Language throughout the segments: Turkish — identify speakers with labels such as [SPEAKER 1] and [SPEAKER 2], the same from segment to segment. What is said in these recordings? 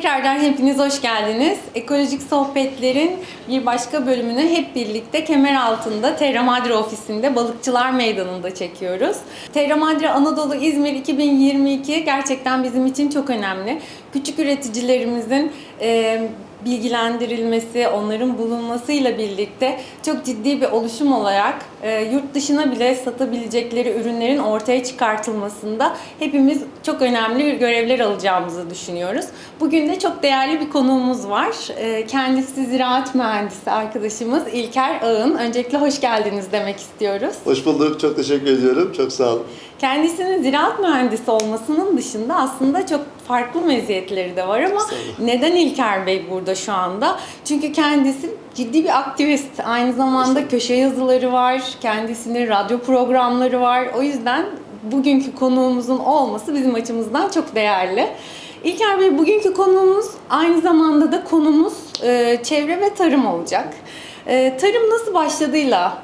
[SPEAKER 1] Tekrardan hepiniz hoş geldiniz. Ekolojik Sohbetler'in bir başka bölümünü hep birlikte kemer altında Terra Madre ofisinde Balıkçılar Meydanı'nda çekiyoruz. Terra Madre Anadolu İzmir 2022 gerçekten bizim için çok önemli. Küçük üreticilerimizin e, bilgilendirilmesi, onların bulunmasıyla birlikte çok ciddi bir oluşum olarak e, yurt dışına bile satabilecekleri ürünlerin ortaya çıkartılmasında hepimiz çok önemli bir görevler alacağımızı düşünüyoruz. Bugün de çok değerli bir konuğumuz var. E, kendisi ziraat mühendisi arkadaşımız İlker Ağın. Öncelikle hoş geldiniz demek istiyoruz.
[SPEAKER 2] Hoş bulduk. Çok teşekkür ediyorum. Çok sağ olun.
[SPEAKER 1] Kendisinin ziraat mühendisi olmasının dışında aslında çok farklı meziyetleri de var ama neden İlker Bey burada şu anda? Çünkü kendisi ciddi bir aktivist. Aynı zamanda köşe yazıları var, kendisinin radyo programları var. O yüzden bugünkü konuğumuzun olması bizim açımızdan çok değerli. İlker Bey bugünkü konuğumuz aynı zamanda da konumuz e, çevre ve tarım olacak. E, tarım nasıl başladığıyla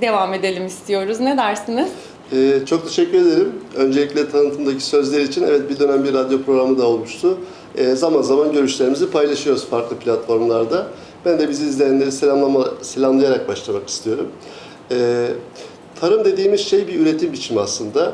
[SPEAKER 1] devam edelim istiyoruz. Ne dersiniz?
[SPEAKER 2] Ee, çok teşekkür ederim. Öncelikle tanıtımdaki sözler için. Evet bir dönem bir radyo programı da olmuştu. Ee, zaman zaman görüşlerimizi paylaşıyoruz farklı platformlarda. Ben de bizi izleyenleri selamlama, selamlayarak başlamak istiyorum. Ee, tarım dediğimiz şey bir üretim biçimi aslında.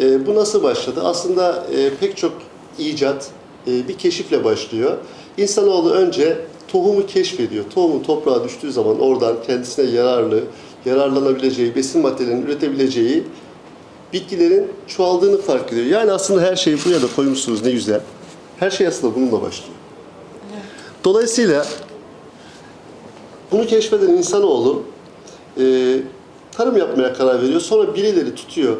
[SPEAKER 2] Ee, bu nasıl başladı? Aslında e, pek çok icat e, bir keşifle başlıyor. İnsanoğlu önce tohumu keşfediyor. Tohumu toprağa düştüğü zaman oradan kendisine yararlı, yararlanabileceği, besin maddelerini üretebileceği bitkilerin çoğaldığını fark ediyor. Yani aslında her şeyi buraya da koymuşsunuz ne güzel. Her şey aslında bununla başlıyor. Dolayısıyla bunu keşfeden insanoğlu e, tarım yapmaya karar veriyor. Sonra birileri tutuyor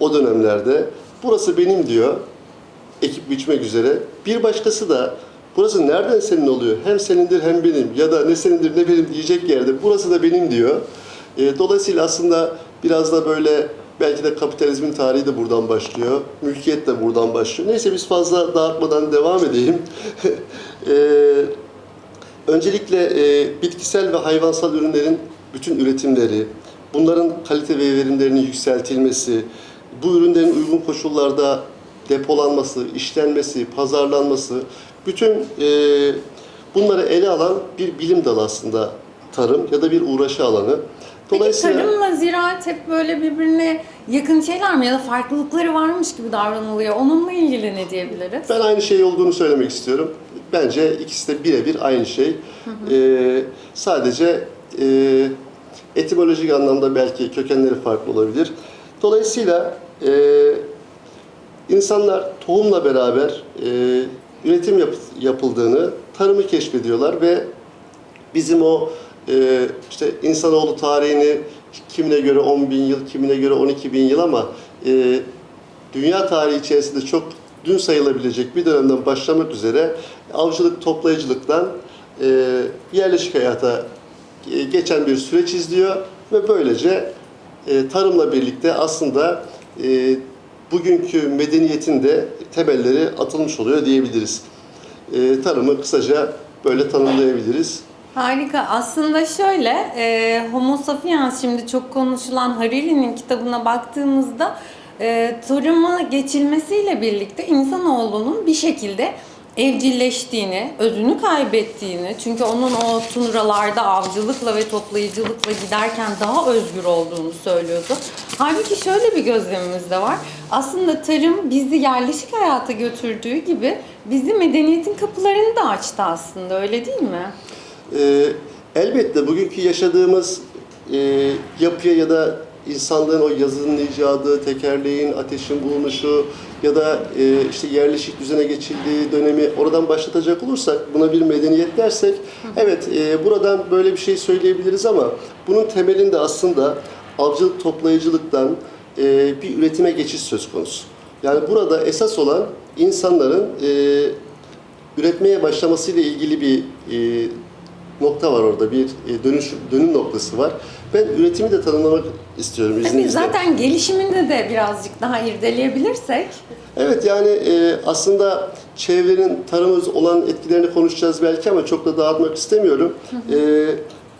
[SPEAKER 2] o dönemlerde. Burası benim diyor. Ekip biçmek üzere. Bir başkası da burası nereden senin oluyor? Hem senindir hem benim ya da ne senindir ne benim diyecek yerde burası da benim diyor. E, dolayısıyla aslında biraz da böyle belki de kapitalizmin tarihi de buradan başlıyor. Mülkiyet de buradan başlıyor. Neyse biz fazla dağıtmadan devam edeyim. e, Öncelikle e, bitkisel ve hayvansal ürünlerin bütün üretimleri, bunların kalite ve verimlerinin yükseltilmesi, bu ürünlerin uygun koşullarda depolanması, işlenmesi, pazarlanması, bütün e, bunları ele alan bir bilim dalı aslında tarım ya da bir uğraşı alanı.
[SPEAKER 1] Peki tarımla ziraat hep böyle birbirine yakın şeyler mi ya da farklılıkları varmış gibi davranılıyor? Onunla ilgili ne diyebiliriz?
[SPEAKER 2] Ben aynı şey olduğunu söylemek istiyorum. Bence ikisi de birebir aynı şey. Ee, sadece e, etimolojik anlamda belki kökenleri farklı olabilir. Dolayısıyla e, insanlar tohumla beraber e, üretim yap- yapıldığını, tarımı keşfediyorlar ve bizim o e, işte insanoğlu tarihini kimine göre 10 bin yıl, kimine göre 12 bin yıl ama e, dünya tarihi içerisinde çok dün sayılabilecek bir dönemden başlamak üzere avcılık, toplayıcılıktan e, yerleşik hayata e, geçen bir süreç izliyor ve böylece e, tarımla birlikte aslında e, bugünkü medeniyetin de temelleri atılmış oluyor diyebiliriz. E, tarımı kısaca böyle tanımlayabiliriz.
[SPEAKER 1] Harika. Aslında şöyle, e, Homo sapiens şimdi çok konuşulan Hariri'nin kitabına baktığımızda e, tarıma geçilmesiyle birlikte insanoğlunun bir şekilde evcilleştiğini, özünü kaybettiğini, çünkü onun o tundralarda avcılıkla ve toplayıcılıkla giderken daha özgür olduğunu söylüyordu. Halbuki şöyle bir gözlemimiz de var. Aslında tarım bizi yerleşik hayata götürdüğü gibi bizi medeniyetin kapılarını da açtı aslında öyle değil mi?
[SPEAKER 2] Ee, elbette bugünkü yaşadığımız e, yapıya ya da insanlığın o yazının icadı, tekerleğin, ateşin bulunuşu ya da e, işte yerleşik düzene geçildiği dönemi oradan başlatacak olursak buna bir medeniyet dersek evet e, buradan böyle bir şey söyleyebiliriz ama bunun temelinde aslında avcılık toplayıcılıktan e, bir üretime geçiş söz konusu. Yani burada esas olan insanların e, üretmeye başlamasıyla ilgili bir e, nokta var orada. Bir e, dönüş dönüm noktası var. Ben üretimi de tanımlamak istiyorum
[SPEAKER 1] Tabii
[SPEAKER 2] izninizle.
[SPEAKER 1] zaten gelişiminde de birazcık daha irdeleyebilirsek.
[SPEAKER 2] Evet yani e, aslında çevrenin tarıma olan etkilerini konuşacağız belki ama çok da dağıtmak istemiyorum. E,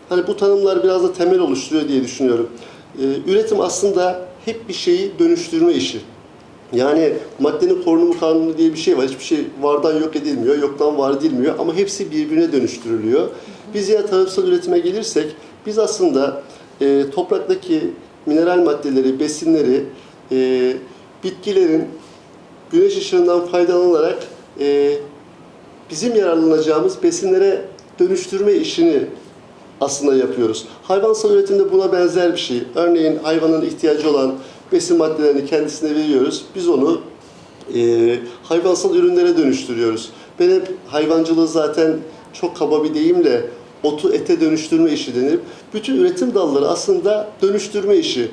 [SPEAKER 2] hani bu tanımlar biraz da temel oluşturuyor diye düşünüyorum. E, üretim aslında hep bir şeyi dönüştürme işi. Yani maddenin korunumu kanunu diye bir şey var. Hiçbir şey vardan yok edilmiyor, yoktan var edilmiyor ama hepsi birbirine dönüştürülüyor. Biz yine tarımsal üretime gelirsek biz aslında e, topraktaki mineral maddeleri, besinleri e, bitkilerin güneş ışığından faydalanarak e, bizim yararlanacağımız besinlere dönüştürme işini aslında yapıyoruz. Hayvansal üretimde buna benzer bir şey. Örneğin hayvanın ihtiyacı olan besin maddelerini kendisine veriyoruz. Biz onu e, hayvansal ürünlere dönüştürüyoruz. Ben hep hayvancılığı zaten çok kaba bir deyimle otu ete dönüştürme işi denir. Bütün üretim dalları aslında dönüştürme işi.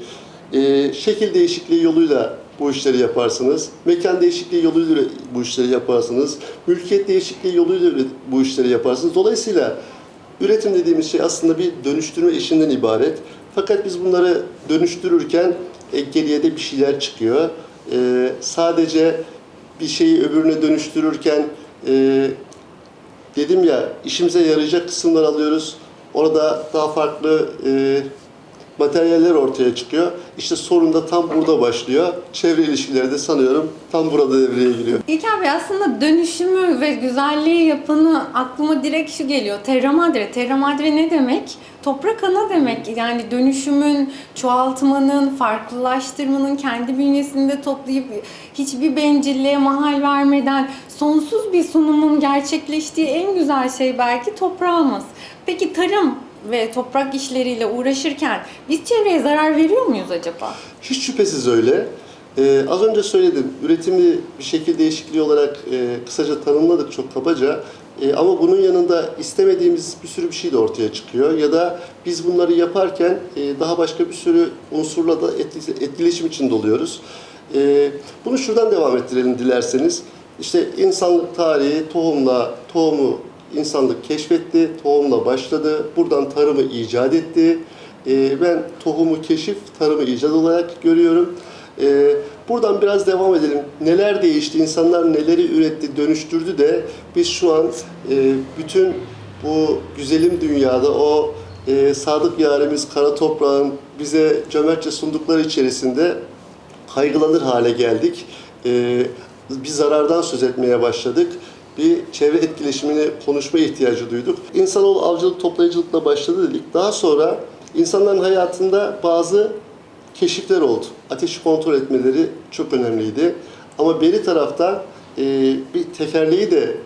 [SPEAKER 2] E, şekil değişikliği yoluyla bu işleri yaparsınız. Mekan değişikliği yoluyla bu işleri yaparsınız. Mülkiyet değişikliği yoluyla bu işleri yaparsınız. Dolayısıyla üretim dediğimiz şey aslında bir dönüştürme işinden ibaret. Fakat biz bunları dönüştürürken e, geriye de bir şeyler çıkıyor. E, sadece bir şeyi öbürüne dönüştürürken e, dedim ya işimize yarayacak kısımlar alıyoruz. Orada daha farklı e, materyaller ortaya çıkıyor. İşte sorun da tam burada başlıyor. Çevre ilişkileri de sanıyorum tam burada devreye giriyor.
[SPEAKER 1] İlker Bey aslında dönüşümü ve güzelliği yapanı aklıma direkt şu geliyor. Terra Madre. Terra Madre ne demek? Toprak ana demek. Yani dönüşümün, çoğaltmanın, farklılaştırmanın kendi bünyesinde toplayıp hiçbir bencilliğe mahal vermeden sonsuz bir sunumun gerçekleştiği en güzel şey belki toprağımız. Peki tarım ve toprak işleriyle uğraşırken biz çevreye zarar veriyor muyuz acaba?
[SPEAKER 2] Hiç şüphesiz öyle. Ee, az önce söyledim, üretimi bir şekil değişikliği olarak e, kısaca tanımladık çok kabaca. E, ama bunun yanında istemediğimiz bir sürü bir şey de ortaya çıkıyor. Ya da biz bunları yaparken e, daha başka bir sürü unsurla da etki- etkileşim içinde oluyoruz. E, bunu şuradan devam ettirelim dilerseniz. İşte insanlık tarihi tohumla, tohumu insanlık keşfetti, tohumla başladı. Buradan tarımı icat etti. Ee, ben tohumu keşif, tarımı icat olarak görüyorum. Ee, buradan biraz devam edelim. Neler değişti, insanlar neleri üretti, dönüştürdü de biz şu an e, bütün bu güzelim dünyada o e, sadık yarimiz kara toprağın bize cömertçe sundukları içerisinde kaygılanır hale geldik. Ee, bir zarardan söz etmeye başladık. Bir çevre etkileşimini konuşma ihtiyacı duyduk. İnsanoğlu avcılık toplayıcılıkla başladı dedik. Daha sonra insanların hayatında bazı keşifler oldu. Ateşi kontrol etmeleri çok önemliydi. Ama beri tarafta e, bir tekerleği de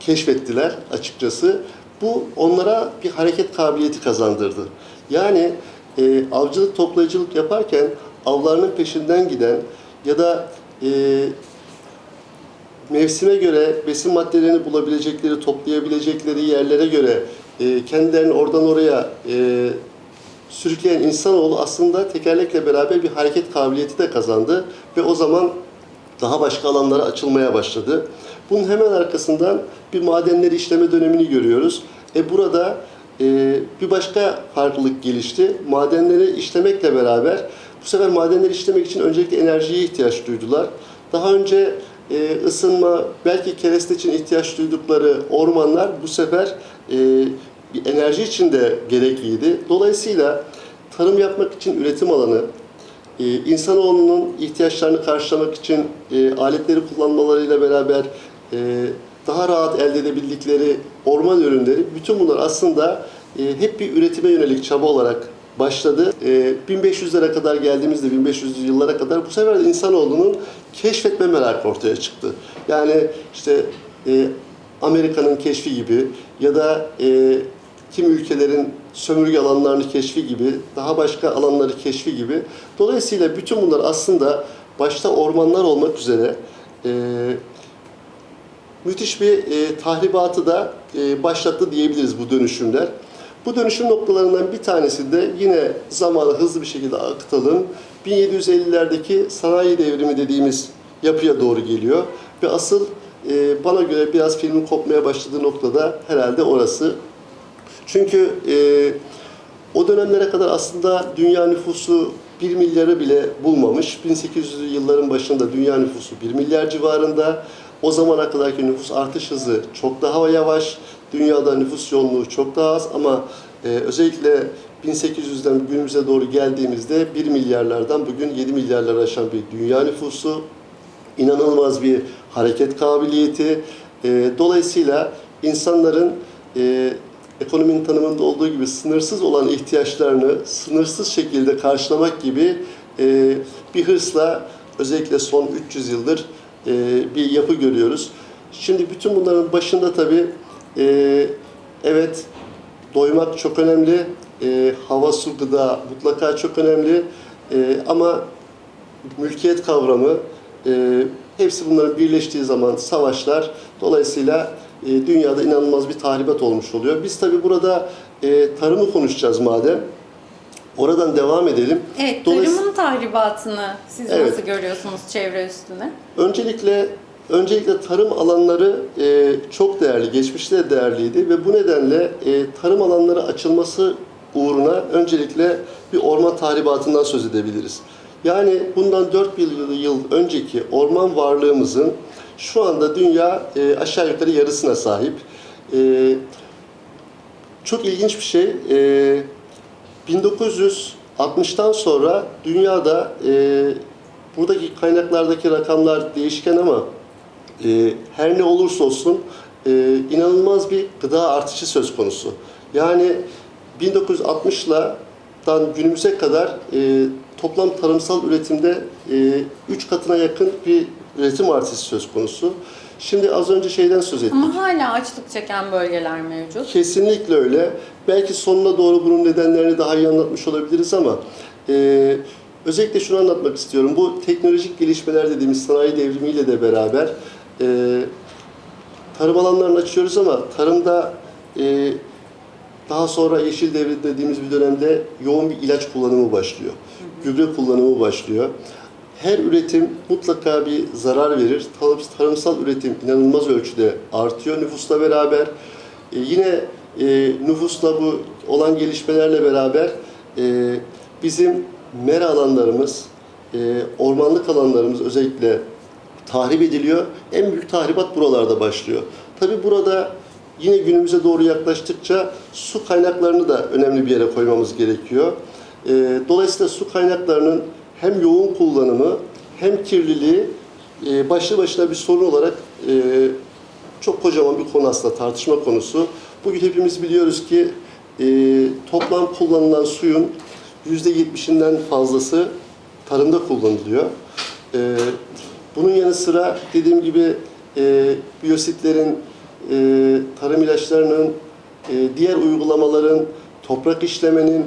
[SPEAKER 2] keşfettiler açıkçası. Bu onlara bir hareket kabiliyeti kazandırdı. Yani e, avcılık toplayıcılık yaparken avlarının peşinden giden ya da e, mevsime göre besin maddelerini bulabilecekleri, toplayabilecekleri yerlere göre e, kendilerini oradan oraya e, sürükleyen insanoğlu aslında tekerlekle beraber bir hareket kabiliyeti de kazandı ve o zaman daha başka alanlara açılmaya başladı. Bunun hemen arkasından bir madenleri işleme dönemini görüyoruz. E burada e, bir başka farklılık gelişti. Madenleri işlemekle beraber bu sefer madenleri işlemek için öncelikle enerjiye ihtiyaç duydular. Daha önce e, ısınma, belki kereste için ihtiyaç duydukları ormanlar bu sefer e, enerji için de gerekliydi. Dolayısıyla tarım yapmak için üretim alanı, e, insanoğlunun ihtiyaçlarını karşılamak için e, aletleri kullanmalarıyla beraber e, daha rahat elde edebildikleri orman ürünleri, bütün bunlar aslında e, hep bir üretime yönelik çaba olarak başladı. E, 1500'lere kadar geldiğimizde, 1500'lü yıllara kadar bu sefer de insanoğlunun keşfetme merakı ortaya çıktı. Yani işte e, Amerika'nın keşfi gibi ya da e, kim ülkelerin sömürge alanlarını keşfi gibi, daha başka alanları keşfi gibi. Dolayısıyla bütün bunlar aslında başta ormanlar olmak üzere e, müthiş bir e, tahribatı da e, başlattı diyebiliriz bu dönüşümler. Bu dönüşüm noktalarından bir tanesi de yine zamanı hızlı bir şekilde akıtalım. 1750'lerdeki sanayi devrimi dediğimiz yapıya doğru geliyor. Ve asıl e, bana göre biraz filmin kopmaya başladığı noktada herhalde orası. Çünkü e, o dönemlere kadar aslında dünya nüfusu 1 milyarı bile bulmamış. 1800'lü yılların başında dünya nüfusu 1 milyar civarında. O zamana kadarki nüfus artış hızı çok daha yavaş. Dünyada nüfus yoğunluğu çok daha az ama e, özellikle 1800'den günümüze doğru geldiğimizde 1 milyarlardan bugün 7 milyarlar aşan bir dünya nüfusu inanılmaz bir hareket kabiliyeti. E, dolayısıyla insanların e, ekonominin tanımında olduğu gibi sınırsız olan ihtiyaçlarını sınırsız şekilde karşılamak gibi e, bir hırsla özellikle son 300 yıldır e, bir yapı görüyoruz. Şimdi bütün bunların başında tabii e, evet doymak çok önemli, e, hava, su, gıda mutlaka çok önemli E, ama mülkiyet kavramı e, hepsi bunların birleştiği zaman savaşlar dolayısıyla e, dünyada inanılmaz bir tahribat olmuş oluyor. Biz tabii burada e, tarımı konuşacağız madem. Oradan devam edelim.
[SPEAKER 1] Evet, tarımın tahribatını siz
[SPEAKER 2] Evet.
[SPEAKER 1] nasıl görüyorsunuz çevre üstüne?
[SPEAKER 2] Öncelikle öncelikle tarım alanları e, çok değerli, geçmişte de değerliydi ve bu nedenle e, tarım alanları açılması uğruna öncelikle bir orman tahribatından söz edebiliriz. Yani bundan 4 yıl, yıl önceki orman varlığımızın şu anda dünya e, aşağı yukarı yarısına sahip. E, çok ilginç bir şey. E, 1960'tan sonra dünyada e, buradaki kaynaklardaki rakamlar değişken ama e, her ne olursa olsun e, inanılmaz bir gıda artışı söz konusu. Yani 1960'dan günümüze kadar e, toplam tarımsal üretimde 3 katına yakın bir üretim artışı söz konusu. Şimdi az önce şeyden söz ettik.
[SPEAKER 1] Ama hala açlık çeken bölgeler mevcut.
[SPEAKER 2] Kesinlikle öyle. Belki sonuna doğru bunun nedenlerini daha iyi anlatmış olabiliriz ama e, özellikle şunu anlatmak istiyorum. Bu teknolojik gelişmeler dediğimiz sanayi devrimiyle de beraber e, tarım alanlarını açıyoruz ama tarımda e, daha sonra yeşil devlet dediğimiz bir dönemde yoğun bir ilaç kullanımı başlıyor. Gübre kullanımı başlıyor. Her üretim mutlaka bir zarar verir. Tarım- Tarımsal üretim inanılmaz ölçüde artıyor nüfusla beraber. E, yine e, nüfusla bu olan gelişmelerle beraber e, bizim mera alanlarımız, e, ormanlık alanlarımız özellikle tahrip ediliyor. En büyük tahribat buralarda başlıyor. Tabi burada yine günümüze doğru yaklaştıkça su kaynaklarını da önemli bir yere koymamız gerekiyor. E, dolayısıyla su kaynaklarının hem yoğun kullanımı hem kirliliği e, başlı başına bir sorun olarak e, çok kocaman bir konu aslında tartışma konusu. Bugün hepimiz biliyoruz ki e, toplam kullanılan suyun %70'inden fazlası tarımda kullanılıyor. E, bunun yanı sıra dediğim gibi e, biyositlerin, e, tarım ilaçlarının, e, diğer uygulamaların, toprak işlemenin,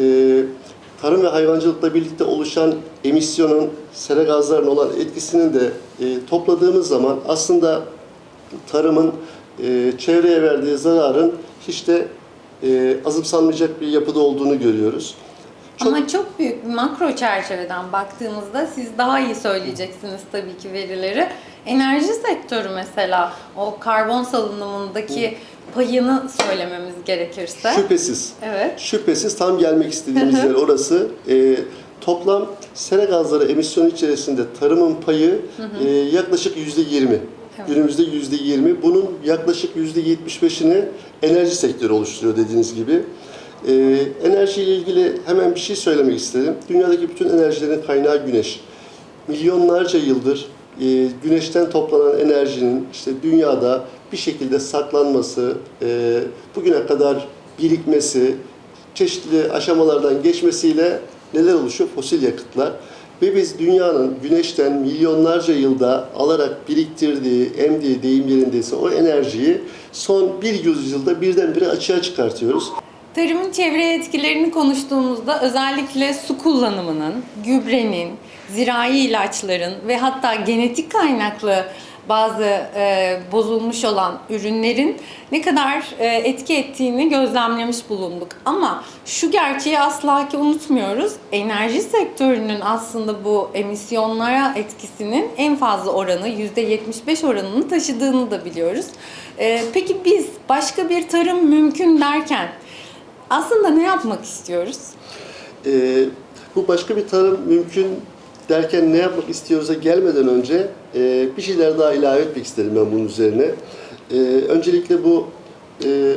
[SPEAKER 2] e, tarım ve hayvancılıkla birlikte oluşan emisyonun, sera gazlarının olan etkisinin de e, topladığımız zaman aslında tarımın e, çevreye verdiği zararın hiç de e, azımsanmayacak bir yapıda olduğunu görüyoruz. Çok-
[SPEAKER 1] Ama çok büyük bir makro çerçeveden baktığımızda siz daha iyi söyleyeceksiniz tabii ki verileri. Enerji sektörü mesela o karbon salınımındaki payını söylememiz gerekirse.
[SPEAKER 2] Şüphesiz.
[SPEAKER 1] Evet.
[SPEAKER 2] Şüphesiz tam gelmek istediğimiz yer orası. E, toplam sera gazları emisyonu içerisinde tarımın payı e, yaklaşık yüzde yirmi.
[SPEAKER 1] Evet.
[SPEAKER 2] Günümüzde yüzde yirmi. Bunun yaklaşık yüzde yetmiş beşini enerji sektörü oluşturuyor dediğiniz gibi. E, enerji ile ilgili hemen bir şey söylemek istedim. Dünyadaki bütün enerjilerin kaynağı güneş. Milyonlarca yıldır e, güneşten toplanan enerjinin işte dünyada bir şekilde saklanması, e, bugüne kadar birikmesi, çeşitli aşamalardan geçmesiyle neler oluşuyor? Fosil yakıtlar. Ve biz dünyanın güneşten milyonlarca yılda alarak biriktirdiği, emdiği deyim yerindeyse o enerjiyi son bir yüzyılda birdenbire açığa çıkartıyoruz.
[SPEAKER 1] Tarımın çevreye etkilerini konuştuğumuzda özellikle su kullanımının, gübrenin, zirai ilaçların ve hatta genetik kaynaklı bazı e, bozulmuş olan ürünlerin ne kadar e, etki ettiğini gözlemlemiş bulunduk. Ama şu gerçeği asla ki unutmuyoruz. Enerji sektörünün aslında bu emisyonlara etkisinin en fazla oranı %75 oranını taşıdığını da biliyoruz. E, peki biz başka bir tarım mümkün derken aslında ne yapmak istiyoruz?
[SPEAKER 2] Ee, bu başka bir tarım mümkün derken ne yapmak istiyoruz'a gelmeden önce e, bir şeyler daha ilave etmek isterim ben bunun üzerine. Ee, öncelikle bu e,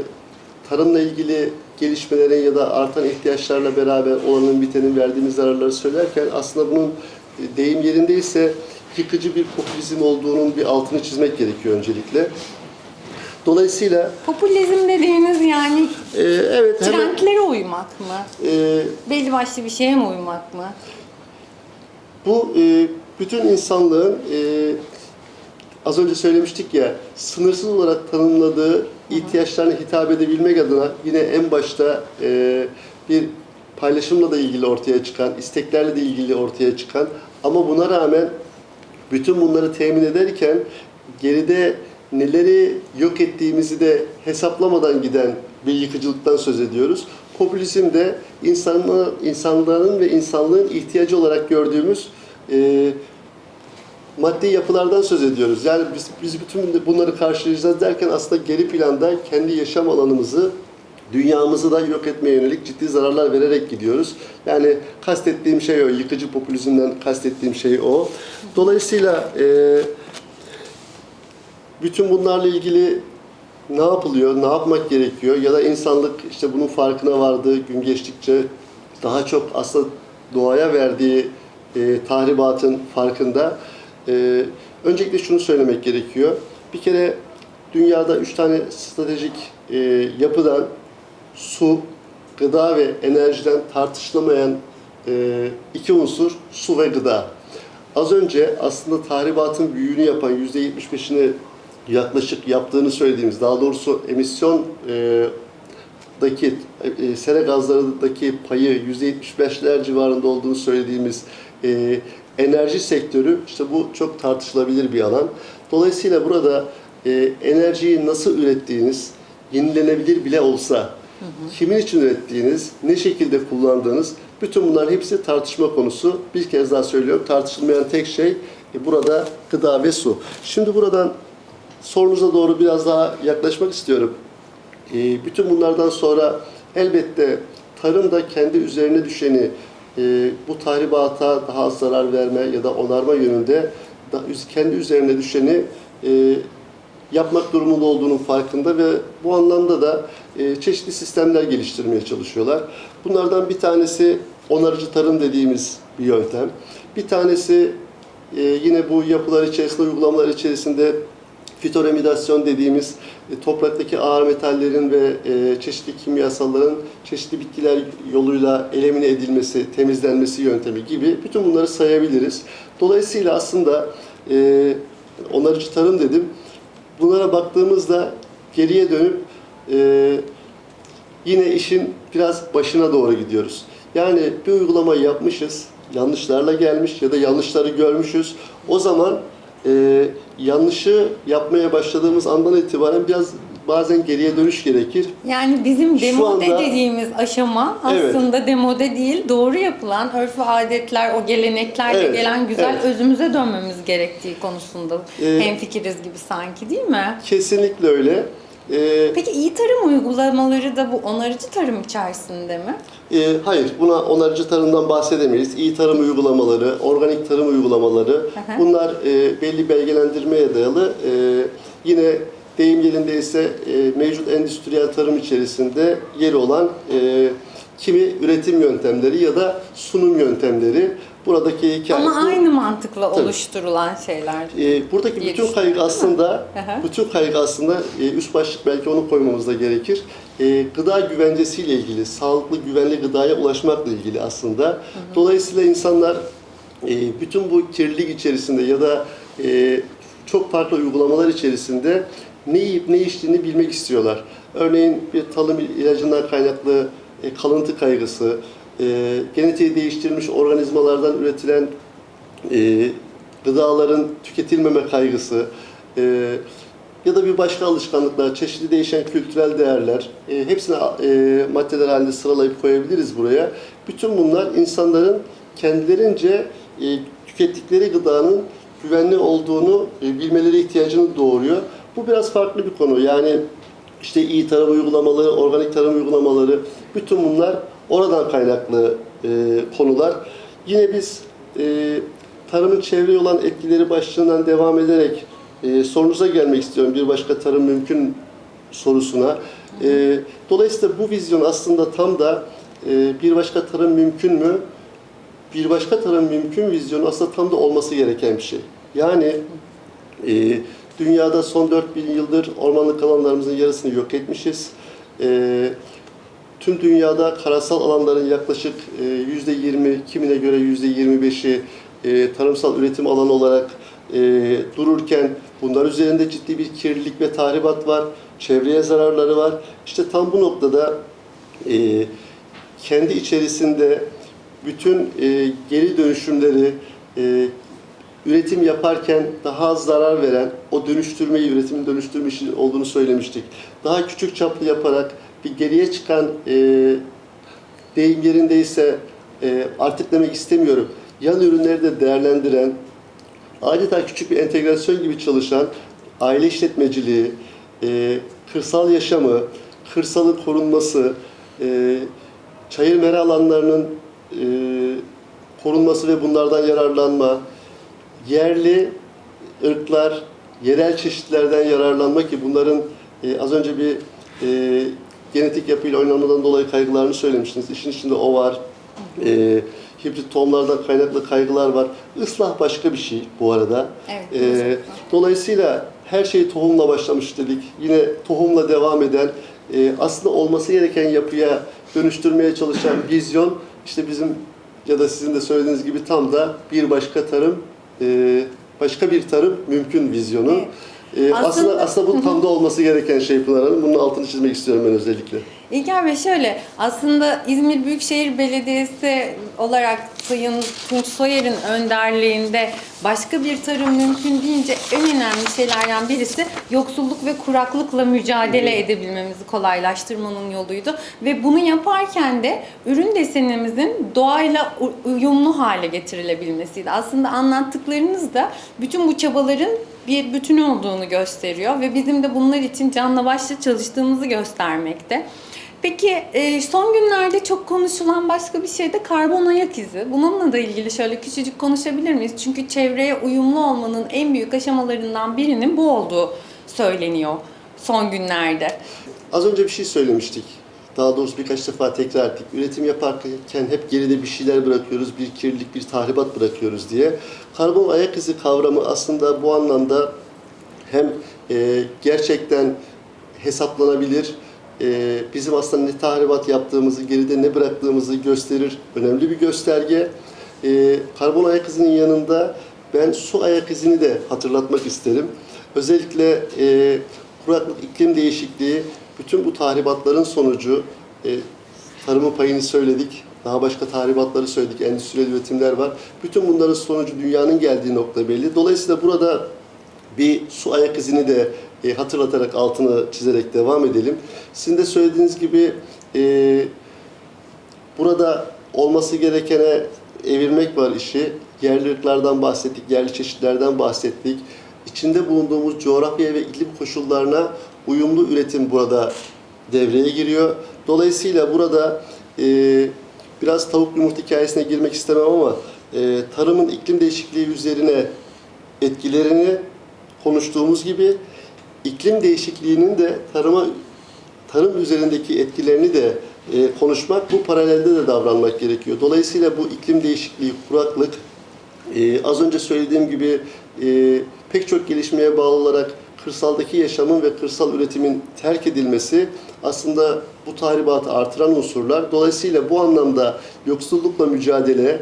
[SPEAKER 2] tarımla ilgili gelişmelerin ya da artan ihtiyaçlarla beraber olanın bitenin verdiğimiz zararları söylerken aslında bunun e, deyim yerindeyse yıkıcı bir popülizm olduğunun bir altını çizmek gerekiyor öncelikle. Dolayısıyla
[SPEAKER 1] Popülizm dediğiniz yani
[SPEAKER 2] e, evet hemen
[SPEAKER 1] trendlere uymak mı?
[SPEAKER 2] e,
[SPEAKER 1] Belli başlı bir şeye mi uymak mı?
[SPEAKER 2] Bu e, bütün insanlığın e, az önce söylemiştik ya sınırsız olarak tanımladığı ihtiyaçlarına hitap edebilmek adına yine en başta e, bir paylaşımla da ilgili ortaya çıkan, isteklerle de ilgili ortaya çıkan ama buna rağmen bütün bunları temin ederken geride neleri yok ettiğimizi de hesaplamadan giden bir yıkıcılıktan söz ediyoruz. Popülizm de insanlar, insanların ve insanlığın ihtiyacı olarak gördüğümüz e, maddi yapılardan söz ediyoruz. Yani biz, biz bütün bunları karşılayacağız derken aslında geri planda kendi yaşam alanımızı, dünyamızı da yok etmeye yönelik ciddi zararlar vererek gidiyoruz. Yani kastettiğim şey o, yıkıcı popülizmden kastettiğim şey o. Dolayısıyla e, bütün bunlarla ilgili ne yapılıyor, ne yapmak gerekiyor ya da insanlık işte bunun farkına vardığı gün geçtikçe daha çok aslında doğaya verdiği e, tahribatın farkında. E, öncelikle şunu söylemek gerekiyor. Bir kere dünyada üç tane stratejik e, yapıdan su, gıda ve enerjiden tartışılamayan e, iki unsur su ve gıda. Az önce aslında tahribatın büyüğünü yapan %75'ini yaklaşık yaptığını söylediğimiz, daha doğrusu emisyon e, daki e, sera gazlarındaki payı %75'ler civarında olduğunu söylediğimiz e, enerji sektörü işte bu çok tartışılabilir bir alan. Dolayısıyla burada e, enerjiyi nasıl ürettiğiniz, yenilenebilir bile olsa kimin için ürettiğiniz, ne şekilde kullandığınız bütün bunlar hepsi tartışma konusu. Bir kez daha söylüyorum tartışılmayan tek şey e, burada gıda ve su. Şimdi buradan sorunuza doğru biraz daha yaklaşmak istiyorum. E, bütün bunlardan sonra elbette tarım da kendi üzerine düşeni e, bu tahribata daha az zarar verme ya da onarma yönünde kendi üzerine düşeni e, yapmak durumunda olduğunun farkında ve bu anlamda da e, çeşitli sistemler geliştirmeye çalışıyorlar. Bunlardan bir tanesi onarıcı tarım dediğimiz bir yöntem. Bir tanesi yine bu yapılar içerisinde, uygulamalar içerisinde fitoremidasyon dediğimiz e, topraktaki ağır metallerin ve e, çeşitli kimyasalların çeşitli bitkiler yoluyla elimine edilmesi, temizlenmesi yöntemi gibi bütün bunları sayabiliriz. Dolayısıyla aslında e, onarıcı tarım dedim. Bunlara baktığımızda geriye dönüp yine işin biraz başına doğru gidiyoruz. Yani bir uygulama yapmışız, yanlışlarla gelmiş ya da yanlışları görmüşüz. O zaman e, yanlışı yapmaya başladığımız andan itibaren biraz bazen geriye dönüş gerekir.
[SPEAKER 1] Yani bizim
[SPEAKER 2] Şu
[SPEAKER 1] demode
[SPEAKER 2] anda-
[SPEAKER 1] dediğimiz aşama
[SPEAKER 2] Evet.
[SPEAKER 1] aslında demode değil, doğru yapılan örf ve adetler, o geleneklerle
[SPEAKER 2] Evet,
[SPEAKER 1] gelen güzel
[SPEAKER 2] evet.
[SPEAKER 1] özümüze dönmemiz gerektiği konusunda
[SPEAKER 2] Ee,
[SPEAKER 1] hemfikiriz gibi sanki değil mi?
[SPEAKER 2] Kesinlikle öyle. E,
[SPEAKER 1] Peki iyi tarım uygulamaları da bu onarıcı tarım içerisinde mi?
[SPEAKER 2] E, hayır, buna onarıcı tarımdan bahsedemeyiz. İyi tarım uygulamaları, organik tarım uygulamaları,
[SPEAKER 1] hı.
[SPEAKER 2] bunlar e, belli belgelendirmeye dayalı. E, yine deyim yerindeyse e, mevcut endüstriyel tarım içerisinde yeri olan e, kimi üretim yöntemleri ya da sunum yöntemleri. Buradaki hikaye...
[SPEAKER 1] Ama
[SPEAKER 2] bu-
[SPEAKER 1] aynı mantıkla
[SPEAKER 2] Tabii.
[SPEAKER 1] oluşturulan şeyler.
[SPEAKER 2] E, buradaki bütün kaygı aslında,
[SPEAKER 1] Hı hı.
[SPEAKER 2] bütün kaygı aslında e, üst başlık belki onu koymamız da gerekir. E, gıda güvencesiyle ilgili, sağlıklı, güvenli gıdaya ulaşmakla ilgili aslında. Dolayısıyla insanlar e, bütün bu kirlilik içerisinde ya da e, çok farklı uygulamalar içerisinde ne yiyip ne içtiğini bilmek istiyorlar. Örneğin bir talım ilacından kaynaklı e, kalıntı kaygısı, e, genetiği değiştirilmiş organizmalardan üretilen e, gıdaların tüketilmeme kaygısı e, ya da bir başka alışkanlıklar, çeşitli değişen kültürel değerler, e, hepsini e, maddeler halinde sıralayıp koyabiliriz buraya. Bütün bunlar insanların kendilerince e, tükettikleri gıdanın güvenli olduğunu e, bilmeleri ihtiyacını doğuruyor. Bu biraz farklı bir konu. Yani işte iyi tarım uygulamaları, organik tarım uygulamaları, bütün bunlar oradan kaynaklı e, konular. Yine biz e, tarımın çevreye olan etkileri başlığından devam ederek e, sorunuza gelmek istiyorum. Bir başka tarım mümkün sorusuna. E, dolayısıyla bu vizyon aslında tam da e, bir başka tarım mümkün mü? bir başka tarım mümkün vizyonu aslında tam da olması gereken bir şey. Yani e, dünyada son 4000 yıldır ormanlık alanlarımızın yarısını yok etmişiz. E, tüm dünyada karasal alanların yaklaşık e, %20, kimine göre %25'i e, tarımsal üretim alanı olarak e, dururken bunlar üzerinde ciddi bir kirlilik ve tahribat var, çevreye zararları var. İşte tam bu noktada kendi içerisinde bütün geri dönüşümleri üretim yaparken daha az zarar veren o dönüştürmeyi, üretimin dönüştürme işi olduğunu söylemiştik. Daha küçük çaplı yaparak bir geriye çıkan e, deyim yerindeyse e, artık demek istemiyorum. Yan ürünleri de değerlendiren, adeta küçük bir entegrasyon gibi çalışan aile işletmeciliği, e, kırsal yaşamı, kırsalın korunması, e, çayır mera alanlarının e, korunması ve bunlardan yararlanma, yerli ırklar, yerel çeşitlerden yararlanma ki bunların e, az önce bir e, genetik yapıyla oynanmadan dolayı kaygılarını söylemiştiniz. İşin içinde o var. E, hibrit tohumlardan kaynaklı kaygılar var. Islah başka bir şey bu arada.
[SPEAKER 1] Evet,
[SPEAKER 2] E, dolayısıyla her şey tohumla başlamış dedik. Yine tohumla devam eden, e, aslında olması gereken yapıya dönüştürmeye çalışan vizyon işte bizim ya da sizin de söylediğiniz gibi tam da bir başka tarım, e, başka bir tarım mümkün vizyonu.
[SPEAKER 1] Evet.
[SPEAKER 2] E, aslında,
[SPEAKER 1] Aslında-
[SPEAKER 2] aslında bu tam da olması gereken şey Pınar Hanım. Bunun altını çizmek istiyorum ben özellikle.
[SPEAKER 1] İlker Bey şöyle, aslında İzmir Büyükşehir Belediyesi olarak Sayın Tunç Soyer'in önderliğinde başka bir tarım mümkün deyince en önemli şeylerden birisi yoksulluk ve kuraklıkla mücadele edebilmemizi kolaylaştırmanın yoluydu. Ve bunu yaparken de ürün desenimizin doğayla uyumlu hale getirilebilmesiydi. Aslında anlattıklarınız da bütün bu çabaların bir bütün olduğunu gösteriyor ve bizim de bunlar için canla başla çalıştığımızı göstermekte. Peki e, son günlerde çok konuşulan başka bir şey de karbon ayak izi. Bununla da ilgili şöyle küçücük konuşabilir miyiz? Çünkü çevreye uyumlu olmanın en büyük aşamalarından birinin bu olduğu söyleniyor son günlerde.
[SPEAKER 2] Az önce bir şey söylemiştik. Daha doğrusu birkaç defa tekrar ettik. Üretim yaparken hep geride bir şeyler bırakıyoruz, bir kirlilik, bir tahribat bırakıyoruz diye. Karbon ayak izi kavramı aslında bu anlamda hem e, gerçekten hesaplanabilir, e, bizim aslında ne tahribat yaptığımızı, geride ne bıraktığımızı gösterir. Önemli bir gösterge. E, karbon ayak izinin yanında ben su ayak izini de hatırlatmak isterim. Özellikle e, kuraklık, iklim değişikliği, bütün bu tahribatların sonucu, e, tarımın payını söyledik, daha başka tahribatları söyledik, endüstriyel üretimler var. Bütün bunların sonucu dünyanın geldiği nokta belli. Dolayısıyla burada bir su ayak izini de e, hatırlatarak altını çizerek devam edelim. Sizin de söylediğiniz gibi e, burada olması gerekene evirmek var işi. Yerli ırklardan bahsettik, yerli çeşitlerden bahsettik. İçinde bulunduğumuz coğrafya ve iklim koşullarına uyumlu üretim burada devreye giriyor. Dolayısıyla burada e, biraz tavuk yumurta hikayesine girmek istemem ama e, tarımın iklim değişikliği üzerine etkilerini konuştuğumuz gibi iklim değişikliğinin de tarıma tarım üzerindeki etkilerini de e, konuşmak, bu paralelde de davranmak gerekiyor. Dolayısıyla bu iklim değişikliği, kuraklık, e, az önce söylediğim gibi e, pek çok gelişmeye bağlı olarak kırsaldaki yaşamın ve kırsal üretimin terk edilmesi aslında bu tahribatı artıran unsurlar. Dolayısıyla bu anlamda yoksullukla mücadele,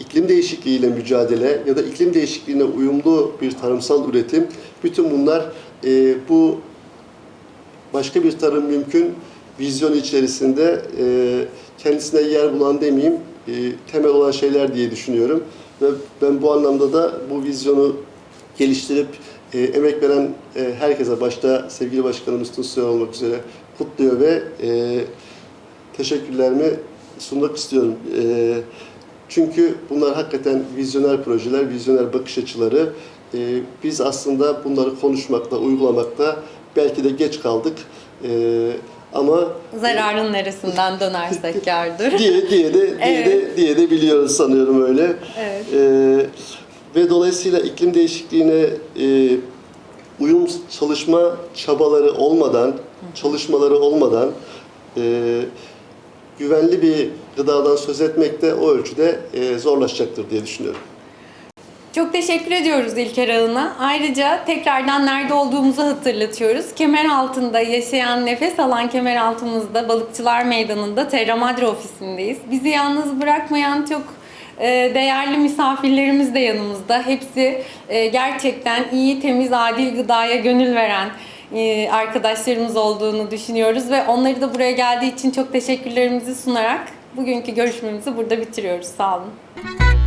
[SPEAKER 2] iklim değişikliğiyle mücadele ya da iklim değişikliğine uyumlu bir tarımsal üretim, bütün bunlar e, bu başka bir tarım mümkün vizyon içerisinde e, kendisine yer bulan demeyeyim, e, temel olan şeyler diye düşünüyorum. Ve ben bu anlamda da bu vizyonu geliştirip e, emek veren e, herkese, başta sevgili başkanımız Tunçsoy olmak üzere kutluyor ve e, teşekkürlerimi sunmak istiyorum. E, çünkü bunlar hakikaten vizyoner projeler, vizyoner bakış açıları. E, biz aslında bunları konuşmakta, uygulamakta belki de geç kaldık. E, ama
[SPEAKER 1] Zararın neresinden dönersek kârdır.
[SPEAKER 2] diye diye de diye
[SPEAKER 1] Evet.
[SPEAKER 2] de diye de biliyoruz sanıyorum öyle.
[SPEAKER 1] Evet.
[SPEAKER 2] Ee, ve dolayısıyla iklim değişikliğine e, uyum çalışma çabaları olmadan, çalışmaları olmadan e, güvenli bir gıdadan söz etmek de o ölçüde e, zorlaşacaktır diye düşünüyorum.
[SPEAKER 1] Çok teşekkür ediyoruz İlker Ağın'a. Ayrıca tekrardan nerede olduğumuzu hatırlatıyoruz. Kemer altında yaşayan, nefes alan kemer altımızda Balıkçılar Meydanı'nda Terra Madre ofisindeyiz. Bizi yalnız bırakmayan çok e, değerli misafirlerimiz de yanımızda. Hepsi e, gerçekten iyi, temiz, adil gıdaya gönül veren arkadaşlarımız olduğunu düşünüyoruz ve onları da buraya geldiği için çok teşekkürlerimizi sunarak bugünkü görüşmemizi burada bitiriyoruz. Sağ olun.